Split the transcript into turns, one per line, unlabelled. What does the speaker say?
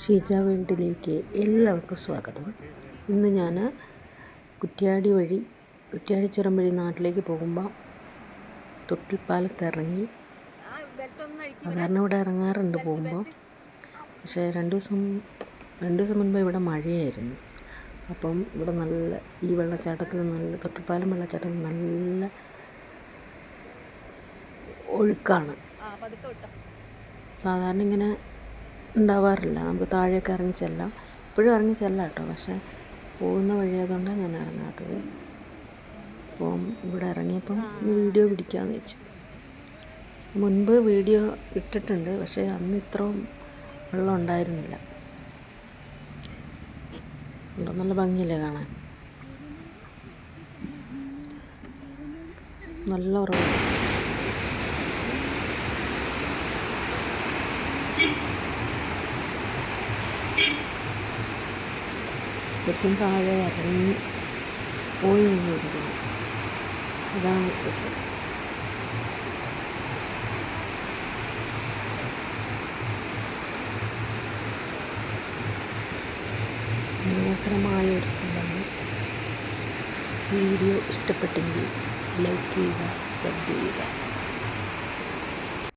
ഷീജ വേൾഡിലേക്ക് എല്ലാവർക്കും സ്വാഗതം. ഇന്ന് ഞാൻ കുറ്റ്യാടി വഴി കുറ്റ്യാടി ചുരം വഴി നാട്ടിലേക്ക് പോകുമ്പോൾ തൊട്ടിൽപ്പാലത്ത് ഇറങ്ങി സാധാരണ ഇവിടെ ഇറങ്ങാറുണ്ട് പോകുമ്പോൾ പക്ഷേ രണ്ട് ദിവസം രണ്ട് ദിവസം മുൻപ് ഇവിടെ മഴയായിരുന്നു. അപ്പം ഇവിടെ നല്ല ഈ വെള്ളച്ചാട്ടത്തിൽ നല്ല തൊട്ടിൽപ്പാലം വെള്ളച്ചാട്ടത്തിൽ നല്ല ഒഴുക്കാണ്. സാധാരണ ഇങ്ങനെ ഉണ്ടാവാറില്ല. നമുക്ക് താഴെയൊക്കെ ഇറങ്ങി ചെല്ലാം. ഇപ്പോഴും ഇറങ്ങി ചെല്ലാം കേട്ടോ പക്ഷേ പോകുന്ന വഴിയായതുകൊണ്ടാണ് ഞാൻ ഇറങ്ങാത്തത്. അപ്പോൾ ഇവിടെ ഇറങ്ങിയപ്പം വീഡിയോ പിടിക്കാമെന്ന് വെച്ചു. മുൻപ് വീഡിയോ ഇട്ടിട്ടുണ്ട്. പക്ഷേ അന്ന് ഇത്രയും വെള്ളം ഉണ്ടായിരുന്നില്ല. ഉണ്ടോ? നല്ല ഭംഗിയല്ലേ കാണാൻ? നല്ല ഉറവ്. ശരിക്കും താഴെ ഇറങ്ങി പോയി നിന്നിരിക്കുന്നു അതാണ് വ്യത്യാസം മനോഹരമായ ഒരു സ്ഥലമാണ് വീഡിയോ ഇഷ്ടപ്പെട്ടെങ്കിൽ ലൈക്ക് ചെയ്യുക സബ് ചെയ്യുക.